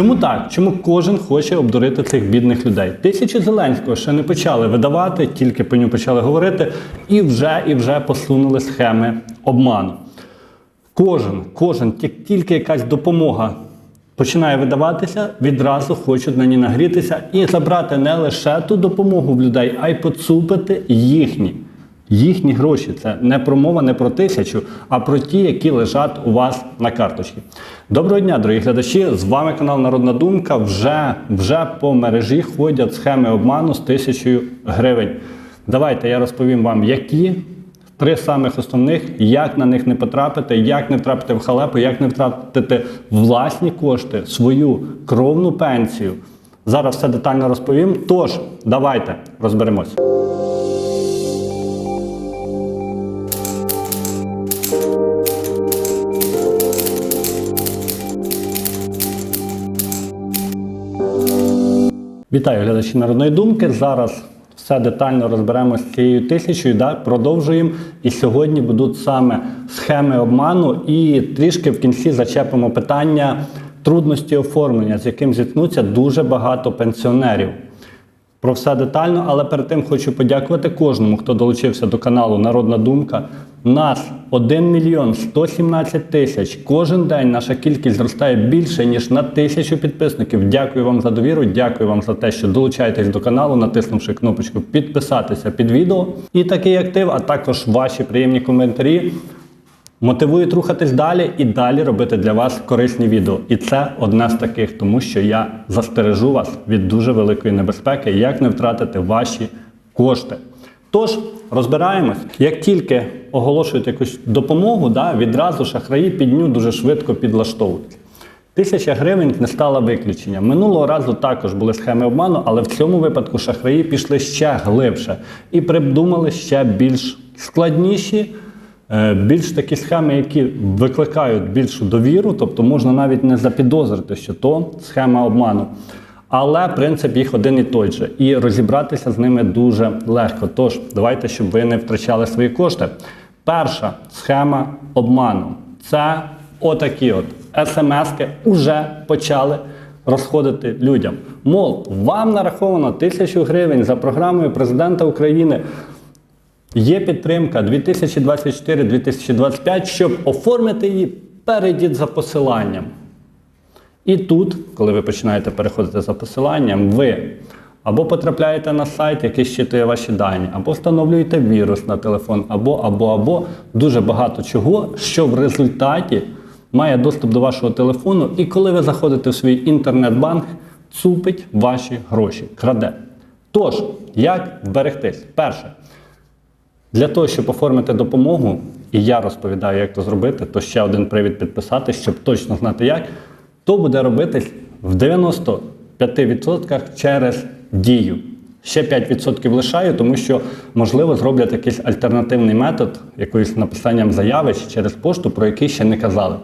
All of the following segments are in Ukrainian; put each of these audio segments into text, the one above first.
Чому так? Чому кожен хоче обдурити цих бідних людей? Тисячі Зеленського ще не почали видавати, тільки по ньому почали говорити, і вже і вже посунули схеми обману. Кожен, кожен, як тільки якась допомога починає видаватися, відразу хочуть на ній нагрітися і забрати не лише ту допомогу в людей, а й поцупити їхні. Їхні гроші це не про мова не про тисячу, а про ті, які лежать у вас на карточці. Доброго дня, дорогі глядачі! З вами канал Народна Думка. Вже, вже по мережі ходять схеми обману з тисячою гривень. Давайте я розповім вам, які три самих основних, як на них не потрапити, як не втрапити в халепу, як не втратити власні кошти, свою кровну пенсію. Зараз все детально розповім. Тож, давайте розберемось. Вітаю глядачі народної думки. Зараз все детально розберемо з цією тисячою. Да? Продовжуємо. І сьогодні будуть саме схеми обману, і трішки в кінці зачепимо питання трудності оформлення, з яким зіткнуться дуже багато пенсіонерів. Про все детально, але перед тим хочу подякувати кожному, хто долучився до каналу Народна Думка. Нас 1 мільйон 117 тисяч. Кожен день наша кількість зростає більше, ніж на тисячу підписників. Дякую вам за довіру, дякую вам за те, що долучаєтесь до каналу, натиснувши кнопочку підписатися під відео. І такий актив, а також ваші приємні коментарі мотивують рухатись далі і далі робити для вас корисні відео. І це одне з таких, тому що я застережу вас від дуже великої небезпеки, як не втратити ваші кошти. Тож розбираємось, як тільки оголошують якусь допомогу, да, відразу шахраї під ню дуже швидко підлаштовуються. Тисяча гривень не стала виключенням. Минулого разу також були схеми обману, але в цьому випадку шахраї пішли ще глибше і придумали ще більш складніші, е, більш такі схеми, які викликають більшу довіру, тобто можна навіть не запідозрити, що то схема обману. Але принцип їх один і той же, і розібратися з ними дуже легко. Тож, давайте, щоб ви не втрачали свої кошти. Перша схема обману це отакі от смски вже почали розходити людям. Мол, вам нараховано тисячу гривень за програмою президента України. Є підтримка 2024-2025, щоб оформити її, перейдіть за посиланням. І тут, коли ви починаєте переходити за посиланням, ви або потрапляєте на сайт, який щитує ваші дані, або встановлюєте вірус на телефон, або, або, або дуже багато чого, що в результаті має доступ до вашого телефону, і коли ви заходите в свій інтернет-банк, цупить ваші гроші, краде. Тож, як вберегтись? Перше, для того, щоб оформити допомогу, і я розповідаю, як це зробити, то ще один привід підписати, щоб точно знати як, то буде робитись в 95% через дію. Ще 5% лишаю, тому що, можливо, зроблять якийсь альтернативний метод, якоюсь написанням заяви чи через пошту, про який ще не казали.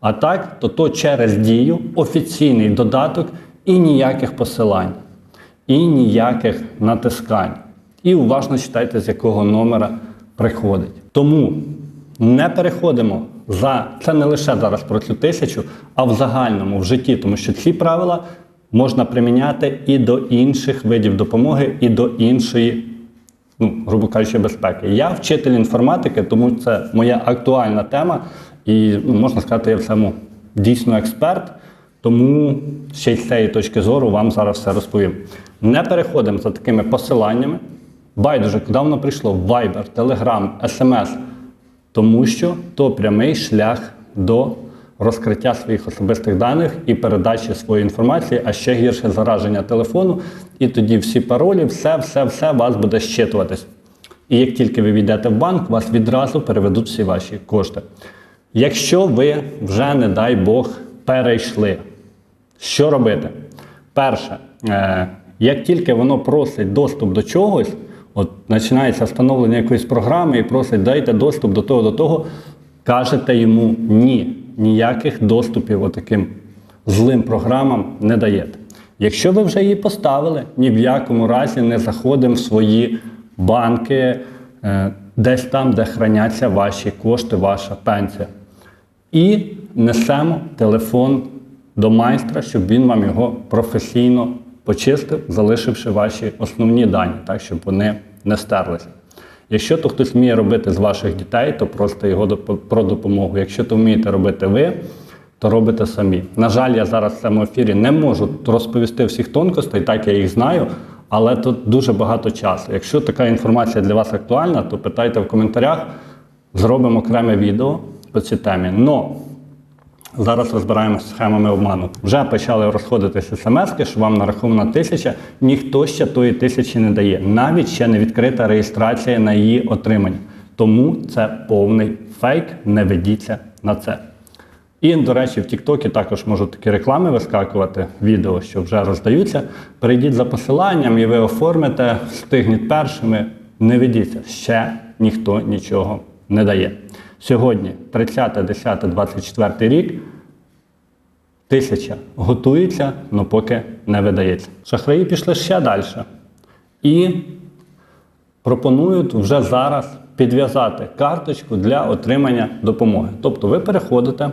А так, то то через дію, офіційний додаток і ніяких посилань, і ніяких натискань. І уважно читайте, з якого номера приходить. Тому не переходимо за це не лише зараз про цю тисячу, а в загальному в житті, тому що ці правила можна приміняти і до інших видів допомоги, і до іншої, ну, грубо кажучи, безпеки. Я вчитель інформатики, тому це моя актуальна тема, і ну, можна сказати, я в цьому дійсно експерт. Тому ще й з цієї точки зору вам зараз все розповім. Не переходимо за такими посиланнями. Байдуже, куди воно прийшло? Viber, Telegram, SMS. Тому що то прямий шлях до розкриття своїх особистих даних і передачі своєї інформації, а ще гірше зараження телефону. І тоді всі паролі, все, все, все вас буде щитуватись. І як тільки ви війдете в банк, вас відразу переведуть всі ваші кошти. Якщо ви вже, не дай Бог, перейшли, що робити? Перше, е, як тільки воно просить доступ до чогось, от починається встановлення якоїсь програми і просить дайте доступ до того, до того, кажете йому ні, ніяких доступів отаким злим програмам не даєте. Якщо ви вже її поставили, ні в якому разі не заходимо в свої банки, е, десь там, де храняться ваші кошти, ваша пенсія. І несемо телефон до майстра, щоб він вам його професійно почистив, залишивши ваші основні дані, так, щоб вони не стерлися. Якщо то хтось вміє робити з ваших дітей, то просто його про допомогу. Якщо то вмієте робити ви, то робите самі. На жаль, я зараз в цьому ефірі не можу розповісти всіх тонкостей, так я їх знаю, але тут дуже багато часу. Якщо така інформація для вас актуальна, то питайте в коментарях, зробимо окреме відео по цій темі. Но Зараз розбираємося схемами обману. Вже почали розходитися смски, що вам нарахована тисяча, ніхто ще тої тисячі не дає. Навіть ще не відкрита реєстрація на її отримання. Тому це повний фейк, не ведіться на це. І, до речі, в Тіктокі також можуть такі реклами вискакувати, відео, що вже роздаються. Перейдіть за посиланням і ви оформите, встигніть першими. Не ведіться, ще ніхто нічого не дає. Сьогодні, 30.10.24 рік, тисяча готується, але поки не видається. Шахраї пішли ще далі. І пропонують вже зараз підв'язати карточку для отримання допомоги. Тобто ви переходите,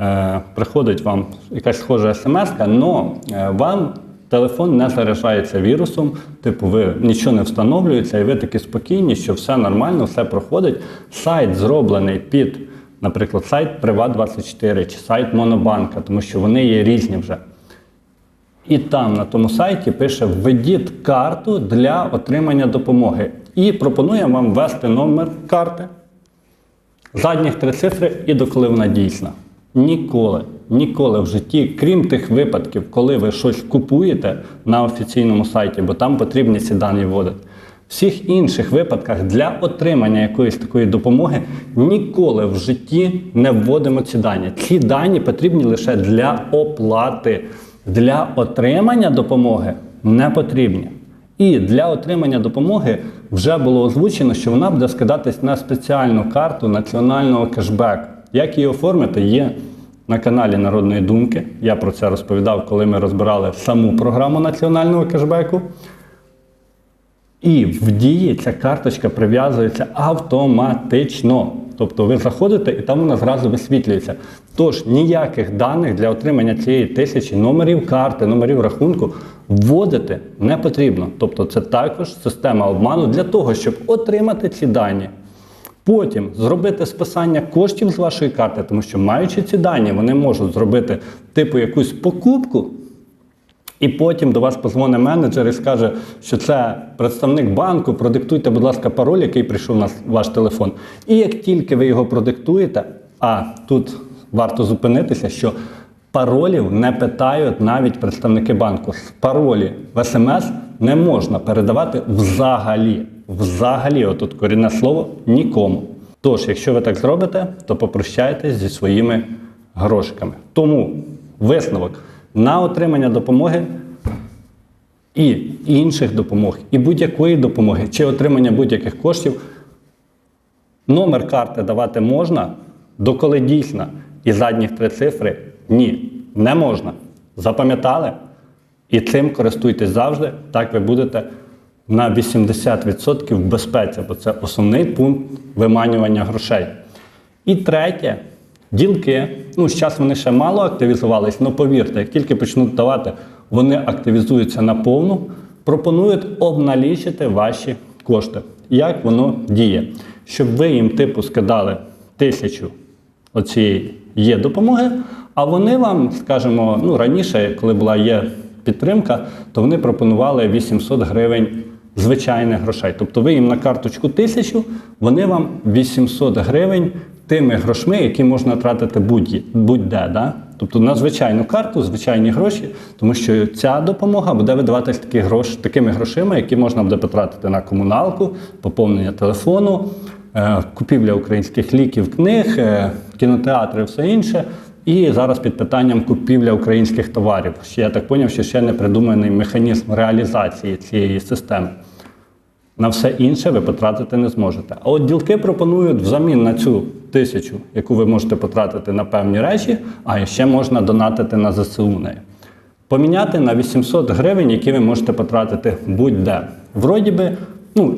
е, приходить вам якась схожа смс, але вам телефон не заряджається вірусом, типу ви нічого не встановлюється, і ви такі спокійні, що все нормально, все проходить. Сайт зроблений під, наприклад, сайт Приват24 чи сайт Монобанка, тому що вони є різні вже. І там на тому сайті пише введіть карту для отримання допомоги. І пропонує вам ввести номер карти, задніх три цифри і доколи вона дійсна. Ніколи, ніколи в житті, крім тих випадків, коли ви щось купуєте на офіційному сайті, бо там потрібні ці дані вводити. В всіх інших випадках для отримання якоїсь такої допомоги ніколи в житті не вводимо ці дані. Ці дані потрібні лише для оплати. Для отримання допомоги не потрібні. І для отримання допомоги вже було озвучено, що вона буде скидатись на спеціальну карту національного кешбеку. Як її оформити, є на каналі Народної Думки. Я про це розповідав, коли ми розбирали саму програму національного кешбеку. І в дії ця карточка прив'язується автоматично. Тобто ви заходите і там вона зразу висвітлюється. Тож ніяких даних для отримання цієї тисячі номерів карти, номерів рахунку вводити не потрібно. Тобто це також система обману для того, щоб отримати ці дані. Потім зробити списання коштів з вашої карти, тому що маючи ці дані, вони можуть зробити типу якусь покупку. І потім до вас позвонить менеджер і скаже, що це представник банку, продиктуйте, будь ласка, пароль, який прийшов на ваш телефон. І як тільки ви його продиктуєте, а тут варто зупинитися, що паролів не питають навіть представники банку. Паролі в смс не можна передавати взагалі. Взагалі, отут корінне слово нікому. Тож, якщо ви так зробите, то попрощайтесь зі своїми грошиками. Тому висновок на отримання допомоги і інших допомог, і будь-якої допомоги, чи отримання будь-яких коштів, номер карти давати можна, доколи дійсна, і задніх три цифри ні, не можна. Запам'ятали? І цим користуйтесь завжди, так ви будете на 80% в безпеці, бо це основний пункт виманювання грошей. І третє, ділки. Ну, зараз вони ще мало активізувались, але повірте, як тільки почнуть давати, вони активізуються наповну, пропонують обналічити ваші кошти. Як воно діє? Щоб ви їм типу скидали тисячу оцієї є допомоги, а вони вам, скажімо, ну раніше, коли була є підтримка, то вони пропонували 800 гривень звичайних грошей. Тобто ви їм на карточку тисячу, вони вам 800 гривень тими грошми, які можна тратити будь- будь-де. Да? Тобто на звичайну карту, звичайні гроші, тому що ця допомога буде видаватись такі грош, такими грошима, які можна буде потратити на комуналку, поповнення телефону, е, купівля українських ліків, книг, е, кінотеатри, все інше. І зараз під питанням купівля українських товарів. Ще я так зрозумів, що ще не придуманий механізм реалізації цієї системи. На все інше ви потратити не зможете. А от ділки пропонують взамін на цю тисячу, яку ви можете потратити на певні речі, а ще можна донатити на ЗСУ нею. Поміняти на 800 гривень, які ви можете потратити будь-де. Вроді би, ну,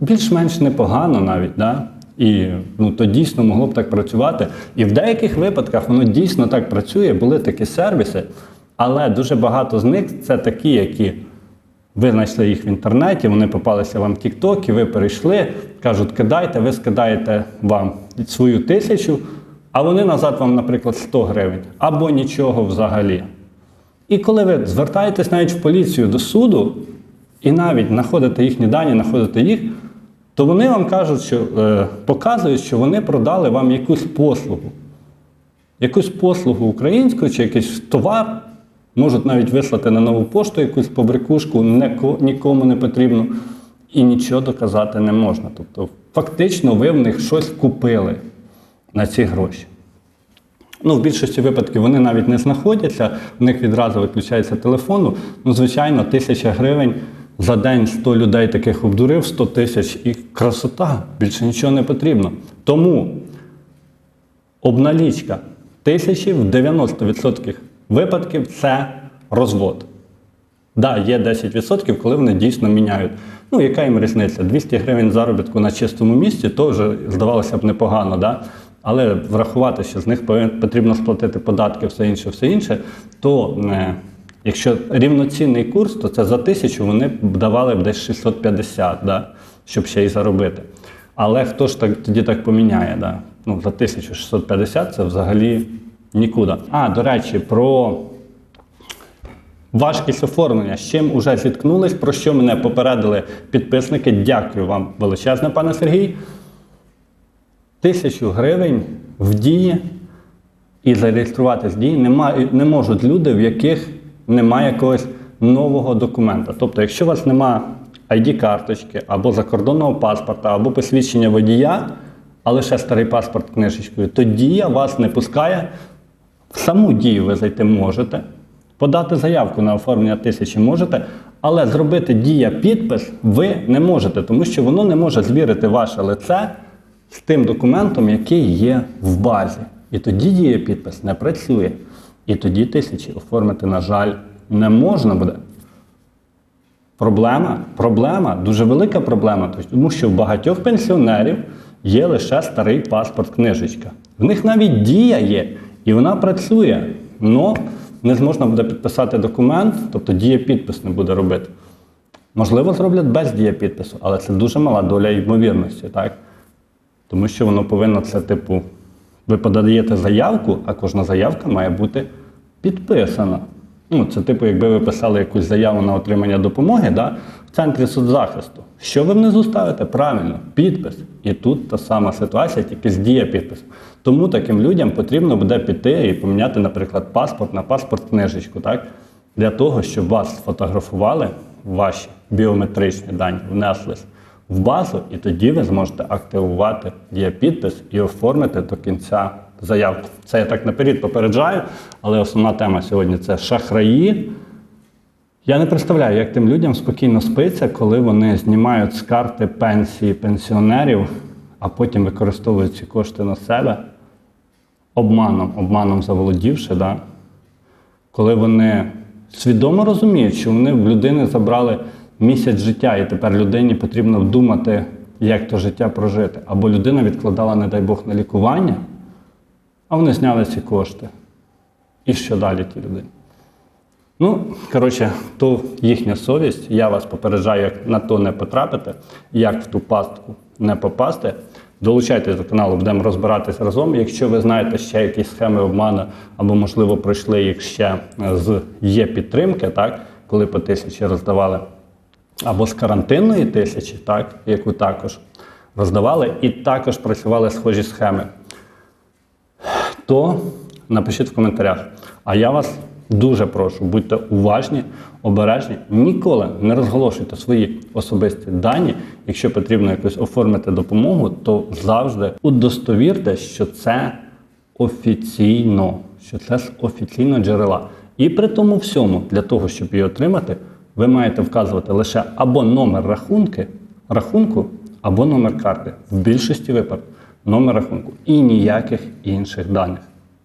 більш-менш непогано навіть. Да? І ну, то дійсно могло б так працювати. І в деяких випадках воно дійсно так працює, були такі сервіси, але дуже багато з них це такі, які ви знайшли їх в інтернеті, вони попалися вам в TikTok, і ви перейшли, кажуть, кидайте, ви скидаєте вам свою тисячу, а вони назад вам, наприклад, 100 гривень або нічого взагалі. І коли ви звертаєтесь навіть в поліцію до суду і навіть знаходите їхні дані, знаходите їх, то вони вам кажуть, що е, показують, що вони продали вам якусь послугу. Якусь послугу українську чи якийсь товар, можуть навіть вислати на нову пошту якусь побрикушку, нікому не потрібно, і нічого доказати не можна. Тобто, фактично, ви в них щось купили на ці гроші. Ну, в більшості випадків вони навіть не знаходяться, в них відразу виключається телефону. Ну, звичайно, тисяча гривень за день 100 людей таких обдурив, 100 тисяч і красота, більше нічого не потрібно. Тому обналічка тисячі в 90% випадків це розвод. Да, є 10%, коли вони дійсно міняють. Ну, яка їм різниця? 200 гривень заробітку на чистому місці, то вже здавалося б непогано, да? але врахувати, що з них потрібно сплатити податки, все інше, все інше, то е, якщо рівноцінний курс, то це за тисячу вони б давали б десь 650, да? щоб ще й заробити. Але хто ж так, тоді так поміняє? Да? Ну, за 1650 це взагалі нікуди. А, до речі, про Важкість оформлення, з чим уже зіткнулись, про що мене попередили підписники. Дякую вам величезне, пане Сергій. Тисячу гривень в дії і зареєструвати з дії не можуть люди, в яких немає якогось нового документа. Тобто, якщо у вас немає ID-карточки або закордонного паспорта, або посвідчення водія, а лише старий паспорт книжечкою, то дія вас не пускає в саму дію ви зайти можете, подати заявку на оформлення тисячі можете, але зробити дія підпис ви не можете, тому що воно не може звірити ваше лице з тим документом, який є в базі. І тоді дія підпис не працює. І тоді тисячі оформити, на жаль, не можна буде. Проблема, проблема, дуже велика проблема, тому що в багатьох пенсіонерів є лише старий паспорт книжечка. В них навіть дія є, і вона працює, але не зможна буде підписати документ, тобто дія підпис не буде робити. Можливо, зроблять без дія підпису, але це дуже мала доля ймовірності, так? Тому що воно повинно це, типу, ви подаєте заявку, а кожна заявка має бути підписана. Ну, це типу, якби ви писали якусь заяву на отримання допомоги да, в центрі соцзахисту. Що ви внизу ставите? Правильно, підпис. І тут та сама ситуація, тільки з дія підпису. Тому таким людям потрібно буде піти і поміняти, наприклад, паспорт на паспорт книжечку, так? Для того, щоб вас сфотографували, ваші біометричні дані внеслись в базу, і тоді ви зможете активувати дієпідпис і оформити до кінця заявку. Це я так наперед попереджаю, але основна тема сьогодні це шахраї. Я не представляю, як тим людям спокійно спиться, коли вони знімають з карти пенсії пенсіонерів, а потім використовують ці кошти на себе обманом, обманом заволодівши, да? коли вони свідомо розуміють, що вони в людини забрали місяць життя, і тепер людині потрібно вдумати, як то життя прожити. Або людина відкладала, не дай Бог, на лікування, а вони зняли ці кошти. І що далі ті людині? Ну, коротше, то їхня совість. Я вас попереджаю, як на то не потрапити, як в ту пастку не попасти. Долучайтесь до каналу, будемо розбиратись разом. Якщо ви знаєте ще якісь схеми обману, або, можливо, пройшли їх ще з є підтримки, так, коли по тисячі роздавали, або з карантинної тисячі, так, яку також роздавали, і також працювали схожі схеми то напишіть в коментарях. А я вас дуже прошу, будьте уважні, обережні, ніколи не розголошуйте свої особисті дані. Якщо потрібно якось оформити допомогу, то завжди удостовірте, що це офіційно, що це з офіційного джерела. І при тому всьому, для того, щоб її отримати, ви маєте вказувати лише або номер рахунки, рахунку, або номер карти. В більшості випадків номер рахунку і ніяких інших даних.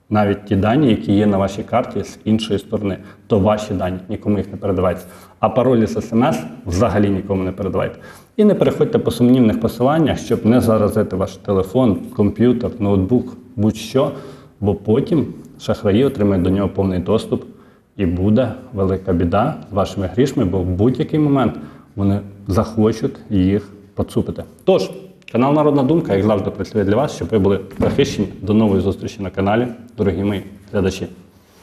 навіть ті дані, які є на вашій карті з іншої сторони, то ваші дані, нікому їх не передавайте. А паролі з смс взагалі нікому не передавайте. І не переходьте по сумнівних посиланнях, щоб не заразити ваш телефон, комп'ютер, ноутбук, будь-що, бо потім шахраї отримають до нього повний доступ і буде велика біда з вашими грішми, бо в будь-який момент вони захочуть їх поцупити. Тож, канал Народна Думка, як завжди, працює для вас, щоб ви були захищені. До нової зустрічі на каналі, дорогі мої глядачі.